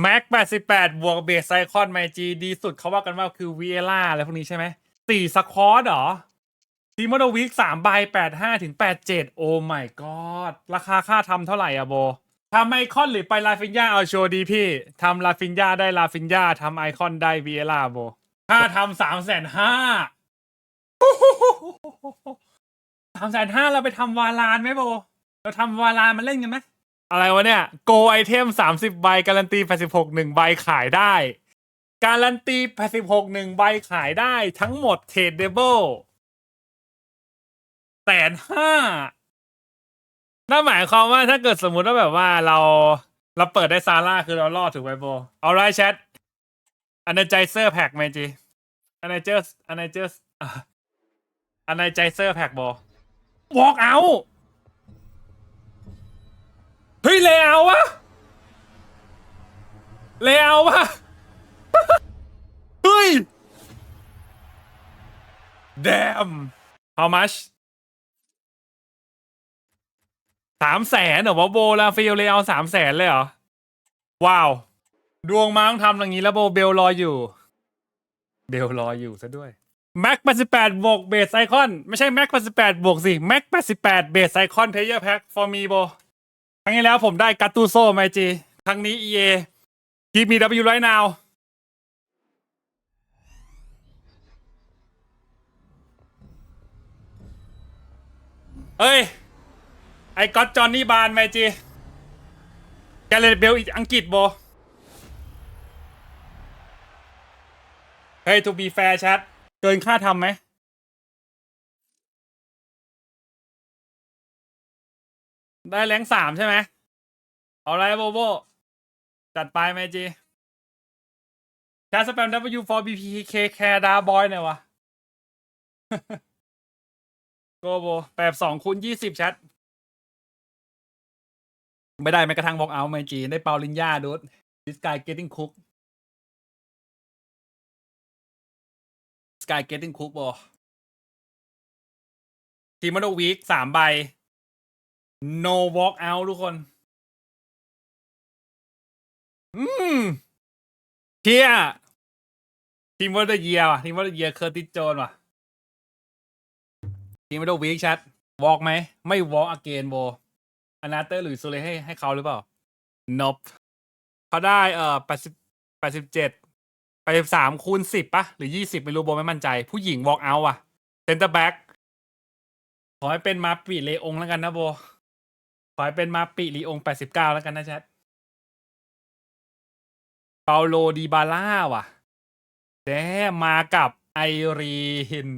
แม็ก88บวกเบสไซคอนไมจีดีสุดเขาว่ากันว่าคือวีเอล่าอะไรพวกนี้ใช่ไหมสี่สควอตเหรอทีมโมโนวิกสามใบ85ถึง87โอ้ my god ราคาค่าทำเท่าไหร่อะโบทำไอคอนหรือไปลาฟินยาเอาโชว์ดีพี่ทำลาฟินยาได้ลาฟินยาทำไอคอนได้วีเอล่าโบค่าทำสามแสนห้าสามแสนห้าเราไปทำวาลานไหมโบ เราทำวาลานมาเล่นกันไหม อะไรวะเนี่ย โกไอเทมสามสิบใบการันตีแปดสิบหกหนึ่งใบขายได้ การันตีแปดสิบหกหนึ่งใบขายได้ทั้งหมดเทรดเดเบิลแสนห้านั่นหมายความว่าถ้าเกิดสมมุติว่าแบบว่าเราเราเปิดได้ซาร่าคือเรารอดถูกไหมโบ เอาไรแชทอันเนจเซอร์แพ็กไหมจีอันเนเจอร์อันเนเจอร์อันเนจเซอร์แพ็กโบวอล์กเอา เฮ้ยเลเอาวะเลเอาวะเฮ้ย damn how much สามแสนเหรอวะโบลาฟิลเลเอาสามแสนเลยเหรอ ว้าว ดวงมาต้องทำอย่างนี้แล้วโบเบลรออยู่ เบลรออยู่ซะด้วยแม็ก88บวกเบสไอคอน ไม่ใช่แม็ก88บวกสิแม็ก88เบสไอคอนเพลเยอร์แพ็ค for me โบ ครั้งที่แล้วผมได้กัตตูโซ่ไมจีครั้งนี้ EA กีมี W right now เอ้ย ไอ้ก็ตจอห์นนี่บานไมจีแกเลตเบลอังกฤษโบเฮ้ย to be fair ชัด เกินค่าทำไหม ได้แรงสามใช่ไหมเอาไรโบโบ จัดไปไหมจีแคสแปม W for BPK แคร์ดาบอยหน่อยวะโกโบแปดสองคูณยี่สิบแชทไม่ได้แม้กระทั่งบอกเอาไมจีได้เปาลินยาดูด this guy getting cook this guy getting cook บอทีมมันวีคสามใบ no walk out ทุกคน อืมเชียทีมวอเตอร์เยียว่ะทีมวอเตอร์เยียเคอร์ติสโจนว่ะทีมวอร์วีคชัดวอล์กไหม ไม่วอล์กอเกนโบอนาเตอร์หรือซูเลให้ให้เขาหรือเปล่า nop เขาได้เอ่อแปดสิบแปดสิบเจ็ดแปดสิบสามคูณสิบปะหรือยี่สิบไม่รู้โบไม่มั่นใจ ผู้หญิงวอล์กเอาว่ะเซนเตอร์แบ็กขอให้เป็นมาปีเลองแล้วกันนะโบ ขอให้เป็นมาปีลีองแปดสิบเก้าแล้วกันนะแชทเปาโลดีบาล่าว่ะแดมากับไอรีน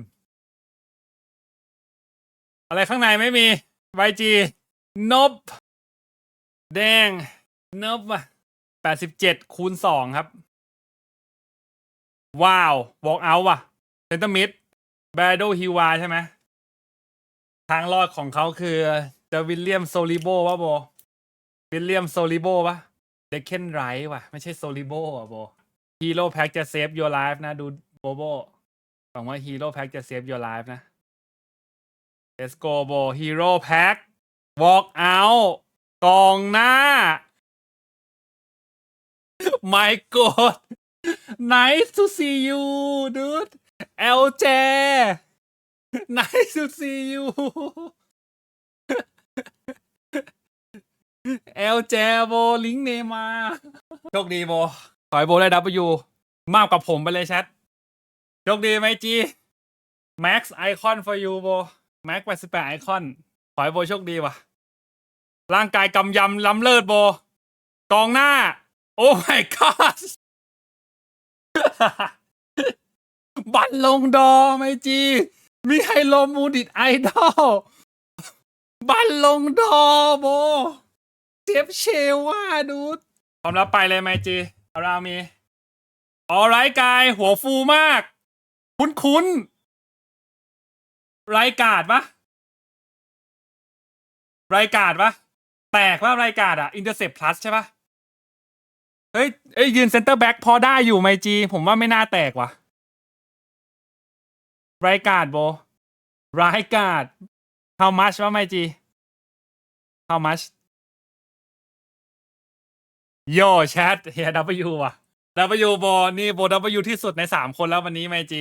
อะไรข้างในไม่มีไวจีนบ แดง นบว่ะแปดสิบเจ็ดคูณสองครับ ว้าววอล์กเอาว่ะเซนเตอร์มิดแบดโดฮิวาใช่ไหมทางรอดของเขาคือ จะวิลเลียมโซลิโบวะโบ วิลเลียมโซลิโบวะเดคเคนไรว่ะไม่ใช่โซลิโบอะโบฮีโร่แพ็กจะเซฟ your life นะ ดูโบโบหวังว่าฮีโร่แพ็กจะเซฟ your life นะ let's go โบฮีโร่แพ็ก walk out กองหน้า my god nice to see you dude LJ nice to see you เอลเจโบลิงเนมาโชคดีโบขอให้โบได้ดับยูมากกว่าผมไปเลยแชทโชคดีไหมจีแม็กซ์ไอคอน for you โบแม็กแปดสิบแปดไอคอนขอให้โบโชคดีว่ะ ร่างกายกำยำล้ำเลิศโบกองหน้า โอ้ my god บัตรลงดอไหมจี มีไฮโลมูดิตไอดอลบัลลงดอโบ เจฟเชว่าดูดพร้อมแล้วไปเลยไหมจีเอารามีออไรกายหัวฟูมาก คุ้นคุ้นไรกาดปะไรกาดปะแตกว่าไรกาดอะอินเตอร์เซปพลัสใช่ปะเฮ้ยเอ้ยยืนเซนเตอร์แบ็กพอได้อยู่ไหมจี ผมว่าไม่น่าแตกว่ะไรกาดโบไรกาด how much ว่าไมจี how much โยแชทเฮีย W ว่ะ W โบนี่โบ W ที่สุดในสามคนแล้ววันนี้ไมจี